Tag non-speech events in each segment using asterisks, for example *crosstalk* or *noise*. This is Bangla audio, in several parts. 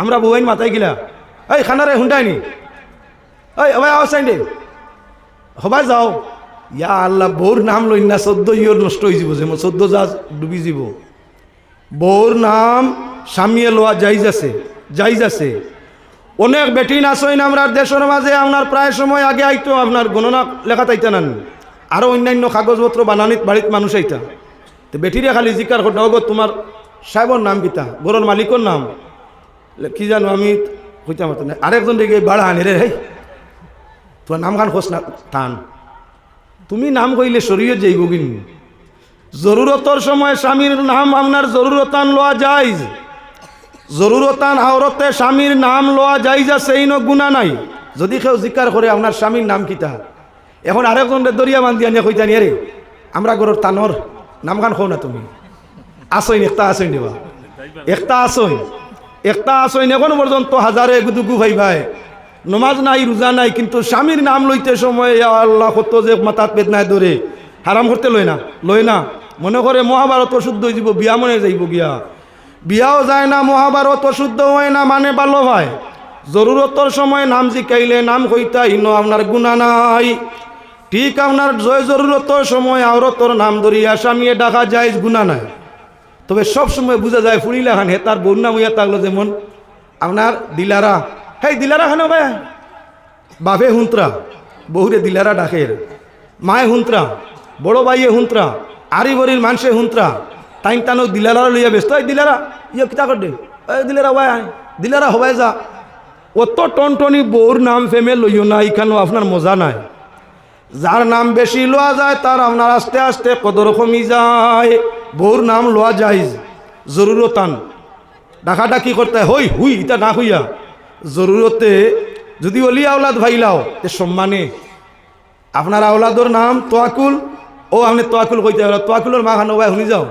আমরা বউয়াইন মাথায় গিলা। এই, খানারে হুন্ডাইনি এই ভাই আওয়াজ দে। হবাই যাও। ইয়া আল্লাহ, বউর নাম লই না চোদ্দ ইয়র নষ্ট হয়ে যাব যে চোদ্দ যা ডুবি যাব বউর নাম স্বামীয়ে লোয়া যাইজ আছে যাইজ আছে। অনেক বেটি নাচইন আমরা দেশের মাঝে, আপনার প্রায় সময় আগে আইতো, আপনার গণনা লেখা তাইতে নান। আরও অন্যান্য কাগজপত্র বানানিত বাড়িত মানুষ আইতা। তো বেটিরে খালি জিকার গো তোমার সাহেবর নাম কিতা গরুর মালিকর নাম। কি জানো আমি কইতে আমার না। আরেকজন দেখে বাড়া আনি রে, হেই। তোমার নাম খান খোঁজ না, টান। তুমি নাম কইলে শরীয় যাইব কিন জরুরতর সময় স্বামীর নাম আপনার জরুরতান লওয়া যায় জরুরতান আওরতে স্বামীর নাম লওয়া যায় যা সেই ন গুণা নাই। যদি কেউ জিকার করে, আপনার স্বামীর নাম কিতা এখন আরেকজন দরিয়া বান্ধি আনিয়া কইতা নিয়ে রে আমরা গরুর তানর নাম গান খো না তুমি? আসইন একটা আসইন দেবা। একটা আসইন। একটা আসইন এখন পর্যন্ত হাজারে গুদুগু ভাই ভাই। নমাজ নাই, রোজা নাই, কিন্তু স্বামীর নাম লইতে সময় আল্লাহ, কত যে মাতাত নাই ধরে হারাম করতে লয় না লয় না। মনে করে মহাভারত অশুদ্ধ হয়ে যাব বিয়া মনে যাইব গিয়া। বিয়াও যায় না, মহাভারত অশুদ্ধ হয় না মানে ভালো হয় জরুরতর সময় নাম জিকাইলে নাম কইতা ইন আপনার গুণা নাই। ঠিক আপনার জয় জরুরতর সময়, আওরতর নাম ধরিয়া স্বামীয়ে ডাকা যায় গুণা নাই। তবে সব সময় বোঝা যায় ফুড়িলা খান, হে তার বন্যা মুইয়া থাকল যেমন। আপনার দিলারা, হেই দিলারা খানো ভাই। বাপে হুন্ত্রা বহুরে দিলারা ডাকের। মায়ে হুন্ত্রা, বড় ভাইয়ে হুন্ত্রা, আরি বরির মানুষে হুন্ত্রা। টাইম টানো দিলারা লইয়া ব্যস্ত। এই দিলারা ইয়ে কিতা কর দে এই দিলারা ভাই, দিলারা হবাই যা। অত টনটনি বউর নাম ফেমে লইও না এখানেও আপনার মজা নাই। যার নাম বেশি লোয়া যায়, তার আপনার আস্তে আস্তে কদর কমি যায়। বউর নাম লোয়া যায় জরুরতান ডাকাটা কি করতে হই হুই এটা না হইয়া। জরুরতে যদি অলি আওলাদ ভাইলাও, তে সম্মানে। আপনার আওলাদর নাম তোয়াকুল ও আপনি তোয়াকুল কইতে হবে তোয়াকুলের মা খানো ভাই শুনি যাও।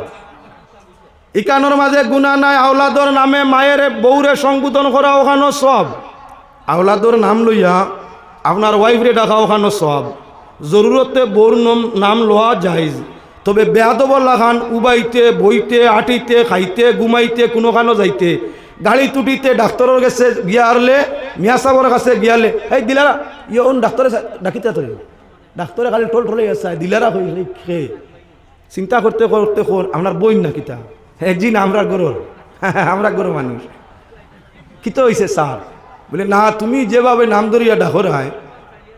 ইকানোর মাঝে গুণা নাই আওলাদর নামে মায়ের বউরে সংবোধন করা ওখানো সব আওলাদর নাম লইয়া আপনার ওয়াইফরে ডাকা ওখানো সব জরুরতে বউর নম- লওয়া যাইজ তবে বেয়াদবল্লা খান উবাইতে, বইতে, আটিতে, খাইতে, ঘুমাইতে, কোনোখানো যাইতে। গাড়ি তুটিতে ডাক্তরের কাছে গিয়া আরলে, মিয়া সাহর কাছে গিয়ালে এই দিলারা ইয়ন ডাক্তরে ডাকিতে তোরে। ডাক্তরে খালি টোল টোলে আছে, দিলারা হই খে চিন্তা করতে করতে কর, আপনার বই না কিতা? হ্যাঁ না আমরা গরুর, *laughs* আমরা গরু মানুষ। কিতো হয়েছে স্যার? বলে, না, তুমি যেভাবে নাম ধরিয়া ডাকর হয়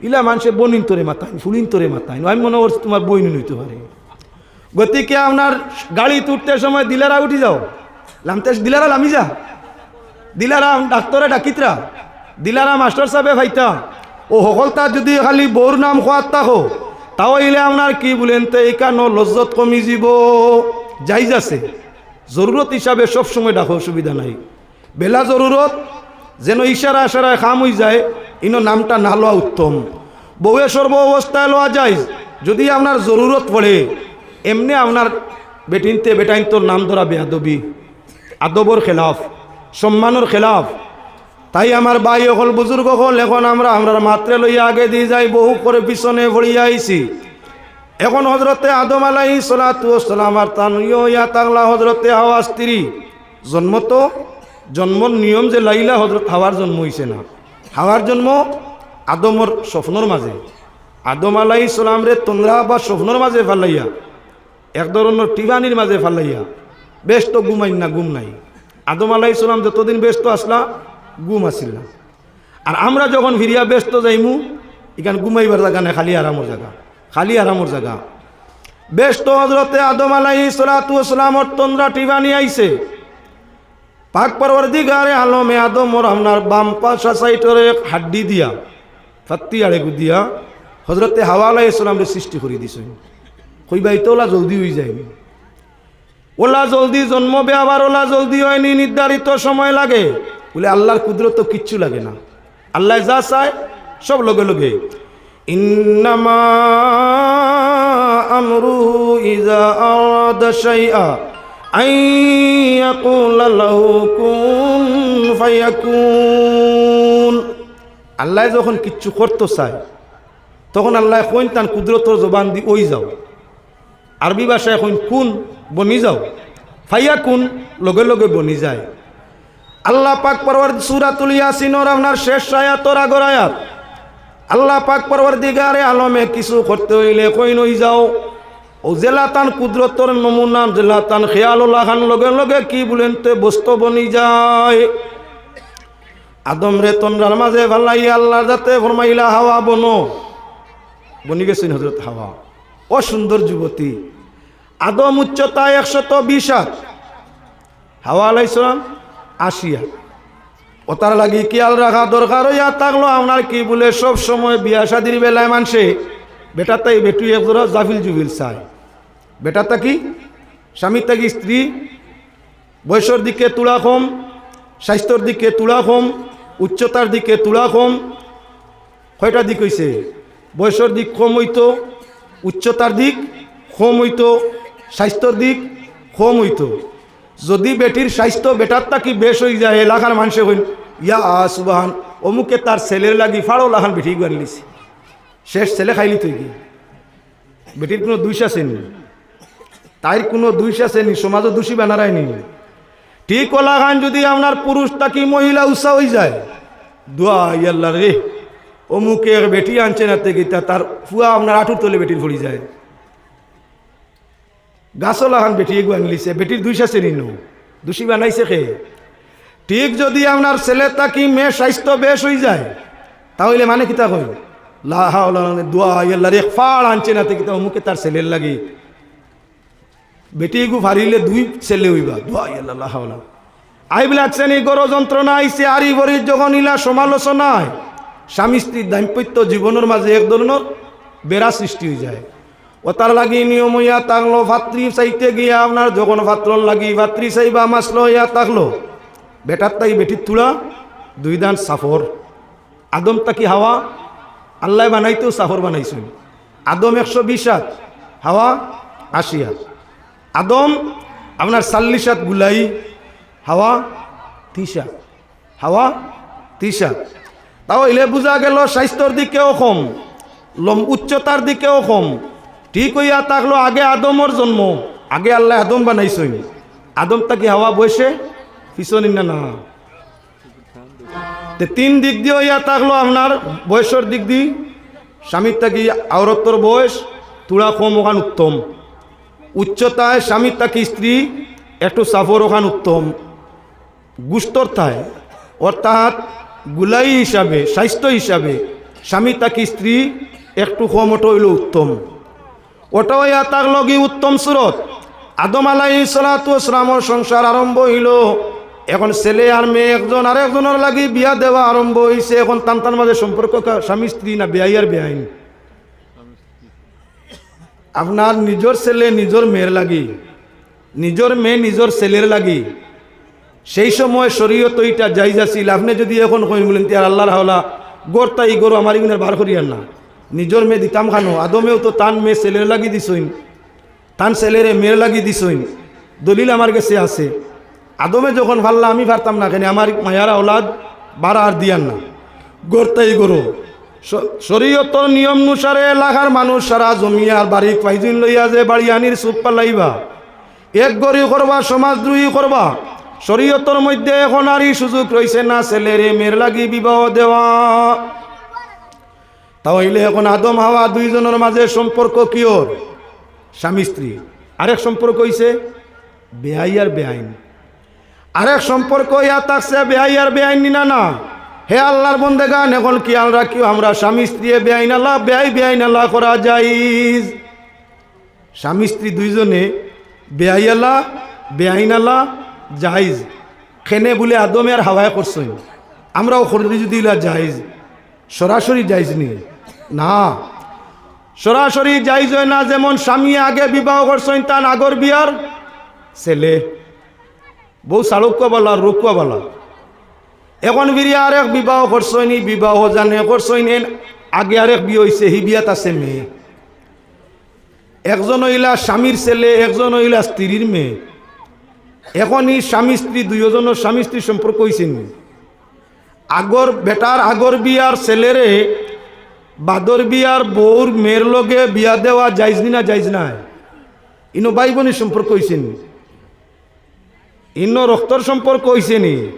ইলা মানুষে বনিন তোরে মাতাইন, ফুলিন তোরে মাতাইন, আমি মনে করছি তোমার বই নিতে পারে। গতিকে আপনার গাড়ি তুলতে সময় দিলারা উঠি যাও। লামতে দিলারা লামি যা। দিলারা ডাক্তরে ডাকিতরা। দিলারা মাস্টার সাহেবে ভাইতা। ও সকলতা যদি খালি বউর নাম খোয়াত থাকো তাও ইলে আপনার কি বলেন তো এই এইখানো লজ্জত কমি যাব যাইজ আছে জরুরত হিসাবে সবসময় ডাকো অসুবিধা নাই। বেলা জরুরত যেন ইশারা আশারায় খাম হয়ে যায়, ইনো নামটা না লওয়া উত্তম। বউয়ে সর্ব অবস্থায় লওয়া যায়, যদি আপনার জরুরত পড়ে এমনি আপনার বেটিনতে, বেটাইনতোর নাম ধরা বেয়াদবি, আদবর খেলাফ, সম্মানের খেলাফ। তাই আমার ভাই হল বুজুর্গ হল, এখন আমরা আমরা মাত্রে লইয়া আগে দিয়ে যাই, বহু করে পিছনে ভরিয়া আইছি। এখন হজরতে আদম আলাই সালাম আর তান ইয়া তাংলা হজরতে হাওয়া স্ত্রী। জন্ম তো, জন্মর নিয়ম যে লাইলা হজরত হাওয়ার জন্ম হইছে না। হাওয়ার জন্ম আদমর স্বপ্নর মাঝে। আদম আলাই সালাম রে তোমরা বা স্বপ্নর মাঝে ফালাইয়া। এক ধরনের টিবানির মাঝে ফালাইয়া বেশ তো ঘুমাই না, ঘুম নাই। আদম আলাই সালাম যতদিন ব্যস্ত আসলা, ঘুম আসিল না। আর আমরা যখন ফিরিয়া ব্যস্ত যাইমু, এখান ঘুমাইবার জায়গা নাই, খালি আরামর জায়গা, খালি আরামর জায়গা। ব্যস্ত হজরতে আদম আলাই সালাতামর তন্দ্রা টিবানি আইছে। পাক পরবর্তী গারে আলমে আদমর আপনার বাম পাশা সাইটরে হাড্ডি দিয়া, ফাত্তি আড়ে দিয়া হজরতে হাওয়া আলাই ইসলামরে সৃষ্টি করে দিছে কইবাই তো ওলা জলদি হয়ে যায়। ওলা জলদি জন্মবে আবার ওলা জলদি হয়নি নির্ধারিত সময় লাগে। বলে আল্লাহর কুদরত তো কিচ্ছু লাগে না। আল্লাহ যা চায়, সব লগে লগে। ইন্নামা লাহু কুন আল্লাহ যখন কিচ্ছু করতে চায়, তখন আল্লাহ কইন তান কুদরতর জবান দি ওই যাও। আরবি ভাষায় এখন কোন বনি যাও? ফাইয়া কোন? লগে লগে বনি যায়। আল্লাহ পাক পরবর সুরাতুল ইয়াসিনর আপনার শেষ আয়াতর আগর আয়াত। আল্লাহ পাক পরবর দিগারে আলমে কিছু করতে হইলে কই নই যাও। ও জেলাতান কুদরতর নমুনা, জেলাতান খেয়ালুল্লাহ খান লগে লগে কি বলেন তে বস্তু বনি যায়। আদম রে তন্দ্রার মাঝে ভাল্লাই আল্লাহ যাতে ফরমাইলা হাওয়া বনো। বনি গেছেন হজরত হাওয়া। ও সুন্দর যুবতী। আদম উচ্চতা একশত বিশ হাত। হাওয়া আলাইসালাম আসিয়া ও তার লাগি খেয়াল রাখা দরকার হইয়া থাকল, আপনার কি বলে সব সময় বিয়া শাদির বেলায় মানসে বেটা তাই বেটু একজোড়া জাফিল জুবিল চায়। বেটা তা কি? স্বামী তাকি স্ত্রী। বয়সের দিকে তুলা কম, স্বাস্থ্যর দিকে তুলা কম, উচ্চতার দিকে তুলা কম। কয়টা দিক হইছে? বয়সের দিক কম হইতো উচ্চতার দিক, কম হইতো স্বাস্থ্যর দিক, কম হইতো। যদি বেটির স্বাস্থ্য বেটার তাকি বেশ হয়ে যায় এলাকার মানুষে হইন ইয়া সুবাহান, অমুকে তার ছেলের লাগি ফাড়ো লাহান বেটি লিছে শেষ ছেলে খাইলি তুই কি? বেটির কোনো দুইশ আছে নি? তাইর কোনো দুইশ আছে নি? সমাজও দোষী বানারায় নি? ঠিক ওলা খান যদি আপনার পুরুষ তাকি মহিলা উৎসাহ হয়ে যায়, দোয়া ইয়াল্লা রে। অমুকে বেটি আনছে না থেকে তার ফুয়া আপনার আঠুর তলে বেটির ভরি যায়। গাছলা খান বেটি এগু আনলিছে বেটির দুইশা শ্রেণি নো দোষী বানাইছে খে ঠিক যদি আপনার ছেলে তাকি মেয়ে স্বাস্থ্য বেশ হয়ে যায়, তাহলে মানে কিতা কই দোয়া ইয়াল্লা রে ফাড় আনছে না থেকে অমুকে তার ছেলের লাগে। বেটি এগু ফারিলে দুই ছেলে হইবা, দোয়া ইয়াল্লা হাওলা। আইবিলাক শ্রেণি গর যন্ত্রণা আইসে আরি বরির যখন ইলা সমালোচনায় স্বামী স্ত্রীর দাম্পত্য জীবনের মাঝে এক ধরনের বেড়া সৃষ্টি হয়ে যায়। ও তার লাগি নিয়ম হইয়া থাকল ভাতৃ চাইতে গিয়া আপনার যখন ভাত্র লাগি, ভাতৃ চাইবা মাসলো হইয়া থাকল বেটার তাই বেটির তুলা, দুই দান সাফর। আদম তাকি হাওয়া, আল্লাহ বানাইতেও সাফর বানাইছেন। আদম একশো বিশ হাত, হাওয়া আশি হাত। আদম আপনার চাল্লিশ হাত গুলাই, হাওয়া তিসা হাওয়া তিসা তাও এলে বোঝা গেল স্বাস্থ্যর দিকেও কম, লম উচ্চতার দিকেও কম। ঠিক হইয়া থাকল আগে আদমর জন্ম, আগে আল্লাহ আদম বানাইছই আদম তাকে হাওয়া বসে পিছনি না না। তিন দিক দিয়ে হইয়া থাকল আপনার বয়সের দিক দিয়ে। স্বামীর তাকি আওরত্তর বয়স? তুলা কম ওখান উত্তম। উচ্চতায় স্বামীর তাকি স্ত্রী? একটু সাফর ওখান উত্তম। গুস্তর থায় অর্থাৎ গুলাই হিসাবে, স্বাস্থ্য হিসাবে, স্বামী তাকি স্ত্রী একটু কম, ওটা হইল উত্তম। ওটা হইয়া তার লগি উত্তম সুরত। আদম আলাই সালাতামর সংসার আরম্ভ হইল। এখন ছেলে আর মেয়ে একজন আর একজনের লাগি বিয়া দেওয়া আরম্ভ হয়েছে এখন তান্তার মাঝে সম্পর্ক স্বামী স্ত্রী না বেআই আর বেআইন আপনার নিজের ছেলে, নিজের মেয়ের লাগি। নিজের মেয়ে, নিজের ছেলের লাগি। সেই সময় শরীয়ত ওইটা যাইজ আছিল আপনি যদি এখন কইন বলেন, তিয়ার আল্লাহর হাওলা গড় তাই গরু আমার ইগুনের বার করিয়ার না। নিজের মেয়ে দিতাম খানো, আদমেও তো তান মেয়ে ছেলের লাগি দিছইন। তান ছেলেরে মেয়ের লাগি দিছইন। দলিল আমার কাছে আছে। আদমে যখন ভাল্লা, আমি পারতাম না কেন, আমার মায়ার আওলাদ বাড়া আর দিয়ার না। গড় তাই গরু। শরীয়তর নিয়ম অনুসারে এলাকার মানুষ সারা জমি বাড়ি পাইজিন লইয়া যে বাড়ি আনির চুপ পালাইবা। এক গরি করবা, সমাজদ্রোহী করবা। শরীয়তর মধ্যে এখন আর সুযোগ রয়েছে না, ছেলেরে মেয়ের লাগি বিবাহ দেওয়া। তাহলে এখন আদম হাওয়া দুইজনের মাঝে সম্পর্ক কিওর স্বামী, স্ত্রী। আরেক সম্পর্ক হইছে বেআই আর বেআইন। আরেক সম্পর্ক ইয়া থাকছে বেআই আর বেআইন না না। হে আল্লাহর বন্দে গান এখন কি আল্লাহ কি আমরা স্বামী, স্ত্রী বেআইন আল্লাহ, বেআই, বেআইন আল্লাহ করা যাইজ স্বামী, স্ত্রী দুইজনে বেআই আল্লাহ, বেআইন আল্লাহ জাহিজ খেনে বলে আদমে আর হাওয়ায় করছই আমরাও খরদি যদি জাহিজ সরাসরি জাহিজ নি না। সরাসরি জাহিজ হয় না, যেমন স্বামী আগে বিবাহ করছেন, তার আগর বিয়ার ছেলে। বউ চালুক্য বলা, রুক্য বলা। এখন বিরিয়া আরেক বিবাহ করছইনি বিবাহ জানে করছইনি আগে আরেক বিয়ে হয়েছে হি বিয়াত আছে মেয়ে। একজন হইলা স্বামীর ছেলে, একজন হইলা স্ত্রীর মেয়ে। এখনই স্বামী স্ত্রী দুইজনের স্বামী স্ত্রী সম্পর্ক হয়েছেন আগর বেটার আগর বিয়ার ছেলেরে বাদর বিয়ার বউর মেয়ের লগে বিয়া দেওয়া যাইজ নি না যাইজ নাই? ইনো ভাই বোনের সম্পর্ক হয়েছেন ইন্ন রক্তর সম্পর্ক হয়েছে নি?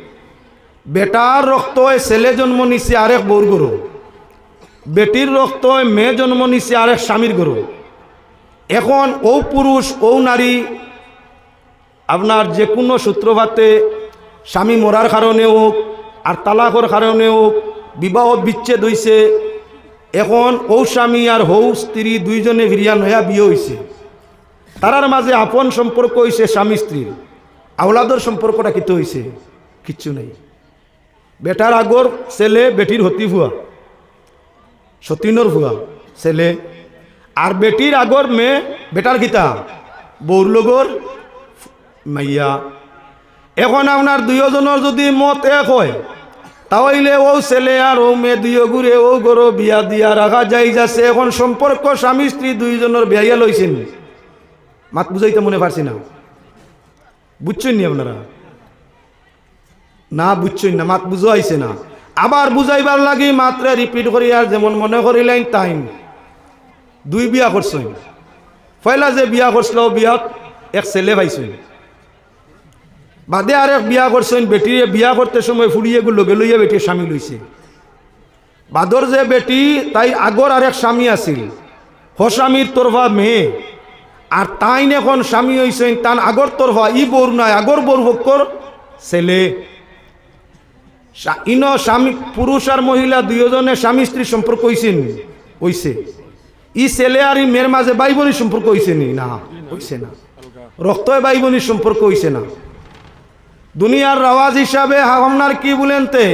বেটার রক্ত ছেলে জন্ম নিছে আরেক বউর গরু বেটির রক্ত মেয়ে জন্ম নিছে আরেক স্বামীর গরু এখন ও পুরুষ ও নারী আপনার যে কোনো সূত্রপাতে স্বামী মরার কারণে হোক আর তালাকর কারণে হোক বিবাহ বিচ্ছেদ হইছে এখন ও স্বামী আর হৌ স্ত্রী দুইজনে ভিরিয়া নয়া বিয়ে হইছে তারার মাঝে আপন সম্পর্ক হইছে স্বামী স্ত্রীর আওলাদর সম্পর্কটা কিতো হইছে কিচ্ছু নেই। বেটার আগর ছেলে বেটির হতি ভুয়া সতীনর ভুয়া ছেলে আর বেটির আগর মেয়ে বেটার গীতা বৌর লগর মাইয়া। এখন আপনার দুইজনের যদি মত এক হয়, তাহলে ও ছেলে আর ও মেয়ে দুইও ঘুরে ও গরো বিয়া দিয়া রাখা যাই যাচ্ছে। এখন সম্পর্ক স্বামী স্ত্রী দুইজনের বিয়াইয়া লইছেন। মাত বুঝাইতে মনে পারছি না। বুঝছেন নি আপনারা? না, বুঝছেন না, মাত বুঝাইছে না। আবার বুঝাইবার লাগি মাত্রে রিপিট করি আর যেমন মনে করিলেন টাইম দুই বিয়া করছেন। পয়লা যে বিয়া করছিল, বিয়াত এক ছেলে পাইছেন। বাদে আর এক বিয়া করছেন বেটিরে বিয়া করতে সময় ফুড়িয়ে লগে লইয়া বেটির স্বামী লইছে। বাদর যে বেটি, তাই আগর আর এক স্বামী আছিল। হস্বামীর তরফা মেয়ে। আর তাইন এখন স্বামী হইছেন, তান আগর তরফা, ই বৌর নয় আগর বৌর ভক্কর ছেলে। ইন স্বামী, পুরুষ আর মহিলা দুইজনে স্বামী স্ত্রী সম্পর্ক হইছেন, হইছে। ই ছেলে আর ই মেয়ের মাঝে ভাই বোনের সম্পর্ক হইছে নি? হইছে না। রক্তয় ভাই বোনের সম্পর্ক হইছে না। দুনিয়ার রাওয়াজ হিসাবে আপনার কি বলেন তে?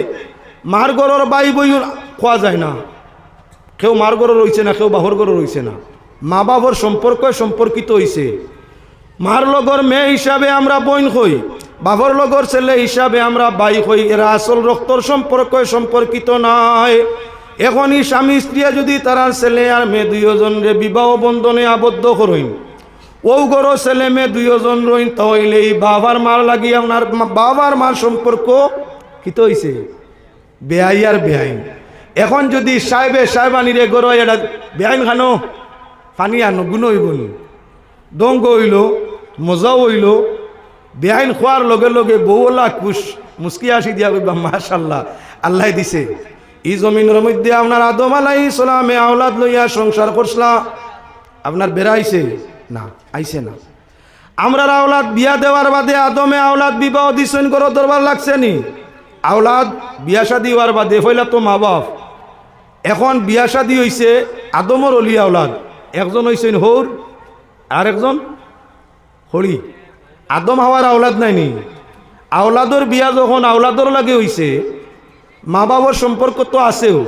মার গরর বাই বই খোয়া যায় না। কেউ মার গরর রয়েছে না, কেউ বাহর গরর রয়েছে না। মা বাবর সম্পর্ক সম্পর্কিত হইছে। মার লগর মেয়ে হিসাবে আমরা বইন হই, বাবর লগর ছেলে হিসাবে আমরা বাই হই। এরা আসল রক্তর সম্পর্ক সম্পর্কিত নয় এখনই স্বামী স্ত্রী যদি তারা ছেলে আর মেয়ে দুইজনরে বিবাহ বন্ধনে আবদ্ধ করইন এই এখন যদি সাহেবে সাহেবানিরে গরো, এটা বেআইন খানো, পানি আনো, গুণ হইব নি। দঙ্গ হইল মজাও হইল। বেআইন খোয়ার লগে লগে বউলা কুশ মুস্কি আসি দিয়া কইবা মাশাল্লাহ আল্লাহ দিছে। ই জমিনের মধ্যে আপনার আদম আলাই সালামে আওলাদ লইয়া সংসার করছলা। আপনার বেড়াইছে না আইছে না। আমরা আওলাদ বিয়া দেওয়ার বাদে আদমে আওলাদ বিবাহ দিছেন করো, দরবার লাগছে নি? আওলাদ বিয়া শাদি হওয়ার বাদে হইলা তো মা বাপ। এখন বিয়া শাদি হইছে আদমর অলি আওলাদ। একজন হইছেন হৌর আর একজন হরি আদম হওয়ার আওলাদ নাই নি। আওলাদর বিয়া যখন আওলাদর লাগে হইছে, মা বাবার সম্পর্ক তো আছেও।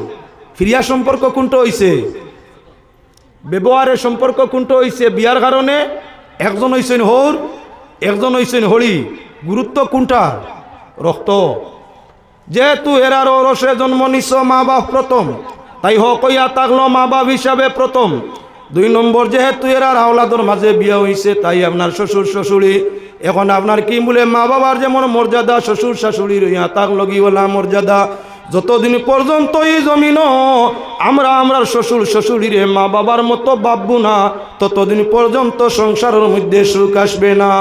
ফিরিয়া সম্পর্ক কোনটা হইছে? ব্যবহারের সম্পর্ক কোনটা হইছে বিয়ার কারণে একজন হইছেন হৌর, একজন হইছেন হরি গুরুত্ব কোনটা? রক্ত যেহেতু এরার রসে জন্ম নিছ মা বাপ প্রথম তাই হকইয়া তাকলো মা বাপ হিসাবে প্রথম দুই নম্বর যেহেতু এরার আওলাদর মাঝে বিয়ে হইছে তাই আপনার শ্বশুর শ্বশুরি এখন আপনার কি বলে, মা বাবার যেমন মর্যাদা শ্বশুর শাশুড়ির ইয়া, তাক লগিওয়ালা মর্যাদা যতদিন পর্যন্ত এই জমিন আমরা আমরার শ্বশুর শ্বশুরিরে মা বাবার মতো ভাববো না, ততদিন পর্যন্ত সংসারের মধ্যে সুখ আসবে না।